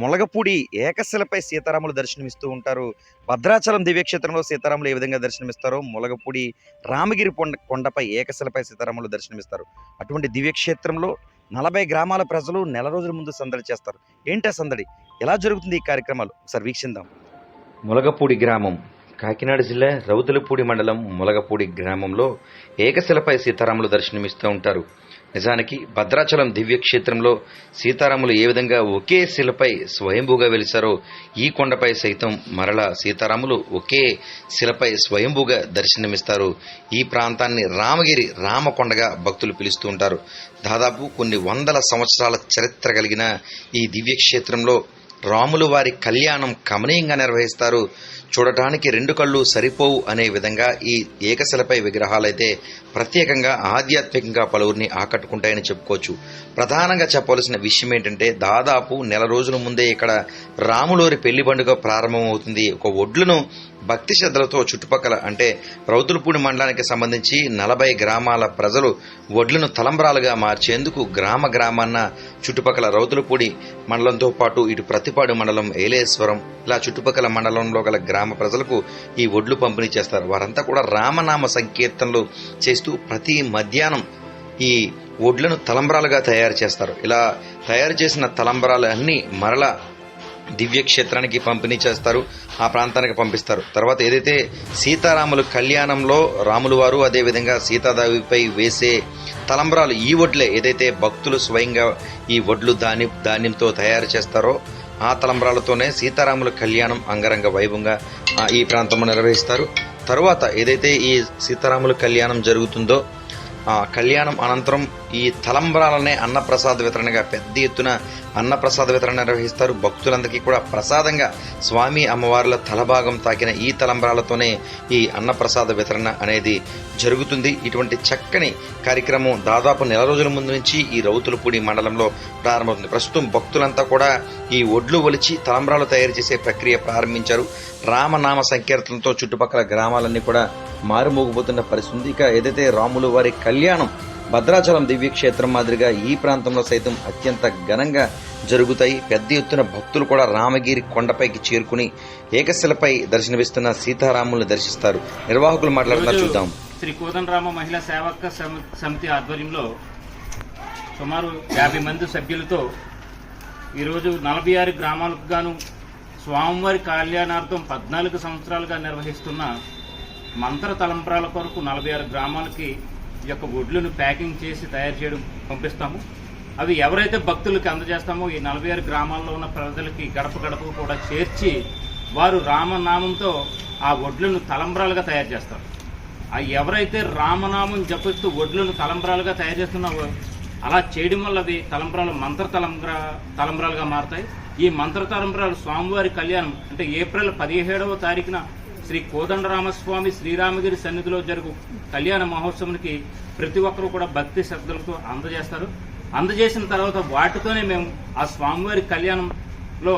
ములగపూడి ఏకశిలపై సీతారాములు దర్శనమిస్తూ ఉంటారు. భద్రాచలం దివ్యక్షేత్రంలో సీతారాములు ఏ విధంగా దర్శనమిస్తారో ములగపూడి రామగిరి కొండ కొండపై ఏకశిలపై సీతారాములు దర్శనమిస్తారు. అటువంటి దివ్యక్షేత్రంలో నలభై గ్రామాల ప్రజలు నెల రోజుల ముందు సందడి చేస్తారు. ఏంటి సందడి? ఎలా జరుగుతుంది ఈ కార్యక్రమాలు? ఒకసారి వీక్షిద్దాం ములగపూడి గ్రామం కాకినాడ జిల్లా రౌతులపూడి మండలం ములగపూడి గ్రామంలో ఏకశిలపై సీతారాములు దర్శనమిస్తూ ఉంటారు. నిజానికి భద్రాచలం దివ్యక్షేత్రంలో సీతారాములు ఏ విధంగా ఒకే శిలపై స్వయంభూగా వెలిశారో ఈ కొండపై సైతం మరల సీతారాములు ఒకే శిలపై స్వయంభూగా దర్శనమిస్తారు. ఈ ప్రాంతాన్ని రామగిరి రామకొండగా భక్తులు పిలుస్తూ ఉంటారు. దాదాపు కొన్ని వందల సంవత్సరాల చరిత్ర కలిగిన ఈ దివ్యక్షేత్రంలో రాములు వారి కళ్యాణం కమనీయంగా నిర్వహిస్తారు. చూడటానికి రెండు కళ్ళు సరిపోవు అనే విధంగా ఈ ఏకశిలపై విగ్రహాలైతే ప్రత్యేకంగా ఆధ్యాత్మికంగా పలువురిని ఆకట్టుకుంటాయని చెప్పుకోవచ్చు. ప్రధానంగా చెప్పవలసిన విషయం ఏంటంటే దాదాపు నెల రోజుల ముందే ఇక్కడ రాములోరి పెళ్ళి పండుగ ప్రారంభమవుతుంది. ఒక ఒడ్లను భక్తి శ్రద్ధలతో చుట్టుపక్కల అంటే రౌతులపూడి మండలానికి సంబంధించి నలభై గ్రామాల ప్రజలు వడ్లను తలంబ్రాలుగా మార్చేందుకు గ్రామ గ్రామాన్న చుట్టుపక్కల రౌతులపూడి మండలంతో పాటు ఇటు ప్రతిపాడు మండలం ఏలేశ్వరం ఇలా చుట్టుపక్కల మండలంలో గల గ్రామ ప్రజలకు ఈ వడ్లు పంపిణీ చేస్తారు. వారంతా కూడా రామనామ సంకీర్తనలు చేస్తూ ప్రతి మధ్యాహ్నం ఈ వడ్లను తలంబ్రాలుగా తయారు చేస్తారు. ఇలా తయారు చేసిన తలంబ్రాలు అన్నీ మరలా దివ్యక్షేత్రానికి పంపిణీ చేస్తారు ఆ ప్రాంతానికి పంపిస్తారు. తర్వాత ఏదైతే సీతారాముల కళ్యాణంలో రాములు వారు అదేవిధంగా సీతాదేవిపై వేసే తలంబ్రాలు ఈ వడ్లే ఏదైతే భక్తులు స్వయంగా ఈ వడ్లు ధాన్య ధాన్యంతో తయారు చేస్తారో ఆ తలంబ్రాలతోనే సీతారాముల కళ్యాణం అంగరంగ వైభవంగా ఈ ప్రాంతంలో నిర్వహిస్తారు. తరువాత ఏదైతే ఈ సీతారాముల కళ్యాణం జరుగుతుందో ఆ కళ్యాణం అనంతరం ఈ తలంబ్రాలనే అన్నప్రసాద వితరణగా పెద్ద ఎత్తున అన్నప్రసాద వితరణ నిర్వహిస్తారు. భక్తులందరికీ కూడా ప్రసాదంగా స్వామి అమ్మవార్ల తలభాగం తాకిన ఈ తలంబ్రాలతోనే ఈ అన్నప్రసాద వితరణ అనేది జరుగుతుంది. ఇటువంటి చక్కని కార్యక్రమం దాదాపు నెల రోజుల ముందు నుంచి ఈ రౌతులపూడి మండలంలో ప్రారంభమవుతుంది. ప్రస్తుతం భక్తులంతా కూడా ఈ ఒడ్లు ఒలిచి తలంబ్రాలు తయారు చేసే ప్రక్రియ ప్రారంభించారు. రామనామ సంకీర్తనతో చుట్టుపక్కల గ్రామాలన్నీ కూడా మారుమోగిపోతున్న పరిస్థితి ఇక ఏదైతే రాములు వారి కళ్యాణం భద్రాచలం దివ్యక్షేత్రం మాదిరిగా ఈ ప్రాంతంలో సైతం అత్యంత ఘనంగా జరుగుతాయి. పెద్ద ఎత్తున భక్తులు కూడా రామగిరి కొండపైకి చేరుకుని ఏకశిలపై దర్శనమిస్తున్న సీతారాములను దర్శిస్తారు. నిర్వాహకులు మాట్లాడుతున్నారు చూద్దాం. శ్రీ కోదండరామ మహిళా సేవక సమ- సమితి ఆధ్వర్యంలో సుమారు యాభై మంది సభ్యులతో ఈరోజు నలభై ఆరు గ్రామాలకు గాను స్వామివారి కళ్యాణార్థం పద్నాలుగు సంవత్సరాలుగా నిర్వహిస్తున్న మంత్ర తలంప్రాల కొరకు నలభై ఆరు గ్రామాలకి ఈ యొక్క వడ్లను ప్యాకింగ్ చేసి తయారు చేయడం పంపిస్తాము. అవి ఎవరైతే భక్తులకి అందజేస్తామో ఈ నలభై ఆరు గ్రామాల్లో ఉన్న ప్రజలకి గడప గడపకు కూడా చేర్చి వారు రామనామంతో ఆ వడ్లను తలంబ్రాలుగా తయారు చేస్తారు. ఆ ఎవరైతే రామనామం జపిస్తూ వడ్లను తలంబ్రాలుగా తయారు చేస్తున్నావో అలా చేయడం వల్ల అవి తలంబ్రాలు మంత్ర తలంబ్రా తలంబ్రాలుగా మారుతాయి. ఈ మంత్ర తలంబ్రాలు స్వామివారి కళ్యాణం అంటే ఏప్రిల్ పదిహేడవ తారీఖున శ్రీ కోదండరామస్వామి శ్రీరామగిరి సన్నిధిలో జరుగు కళ్యాణ మహోత్సవానికి ప్రతి ఒక్కరూ కూడా భక్తి శ్రద్ధలతో అందజేస్తారు. అందజేసిన తర్వాత వాటితోనే మేము ఆ స్వామివారి కళ్యాణంలో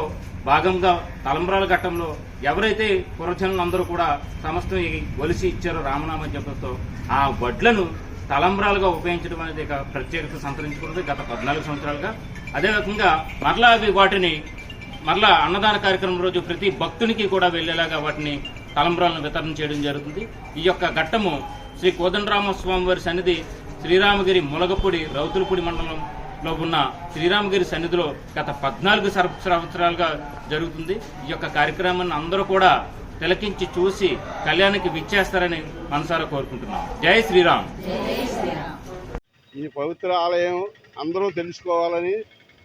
భాగంగా తలంబ్రాల ఘట్టంలో ఎవరైతే పురజనులందరూ కూడా సమస్తం ఒలిసి ఇచ్చారో రామనామ జపంతో ఆ వడ్లను తలంబ్రాలుగా ఉపయోగించడం అనేది ఇక ప్రత్యేకత సంతరించుకున్నది గత పద్నాలుగు సంవత్సరాలుగా. అదే రకంగా మరలా అవి వాటిని మరలా అన్నదాన కార్యక్రమం రోజు ప్రతి భక్తునికి కూడా వెళ్ళేలాగా వాటిని తలంబ్రాలను వితరణ చేయడం జరుగుతుంది. ఈ యొక్క ఘట్టము శ్రీ కోదండరామస్వామి వారి సన్నిధి శ్రీరామగిరి ములగపూడి రౌతులపూడి మండలంలో ఉన్న శ్రీరామగిరి సన్నిధిలో గత పద్నాలుగు సంవత్సరాలుగా జరుగుతుంది. ఈ యొక్క కార్యక్రమాన్ని అందరూ కూడా తిలకించి చూసి కళ్యాణానికి విచ్చేస్తారని మనసారా కోరుకుంటున్నాం. జై శ్రీరామ్. ఈ పవిత్ర ఆలయం అందరూ తెలుసుకోవాలని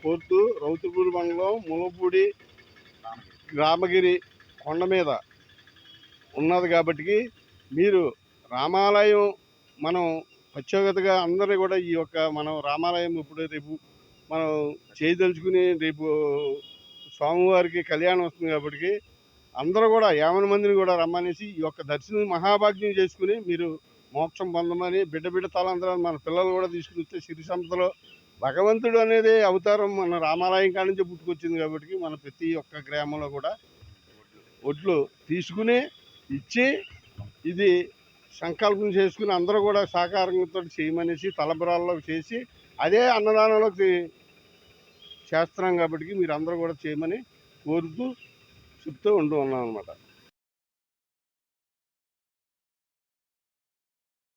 కోరుతూ రౌతుపూడి మండలం ములపూడి రామగిరి కొండ మీద ఉన్నది కాబట్టి మీరు రామాలయం మనం ప్రత్యేకతగా అందరూ కూడా ఈ యొక్క మనం రామాలయం ఇప్పుడు రేపు మనం చేయదలుచుకుని రేపు స్వామివారికి కళ్యాణం వస్తుంది కాబట్టి అందరూ కూడా యావన మందిని కూడా రమ్మనేసి ఈ యొక్క దర్శనం మహాభాగ్యం చేసుకుని మీరు మోక్షం పొందమని బిడ్డ బిడ్డ తలందరం మన పిల్లలు కూడా తీసుకుని వస్తే సిరి సంతలో భగవంతుడు అనేది అవతారం మన రామాలయం కాడి నుంచి పుట్టుకొచ్చింది కాబట్టి మన ప్రతి ఒక్క గ్రామంలో కూడా ఒడ్లు తీసుకుని ఇచ్చి ఇది సంకల్పం చేసుకుని అందరూ కూడా సహకారంతో చేయమనేసి తలబరాల్లో చేసి అదే అన్నదానంలోకి చేస్తున్నాం కాబట్టి మీరు అందరూ కూడా చేయమని కోరుతూ చెప్తూ ఉంటూ ఉన్నాం అనమాట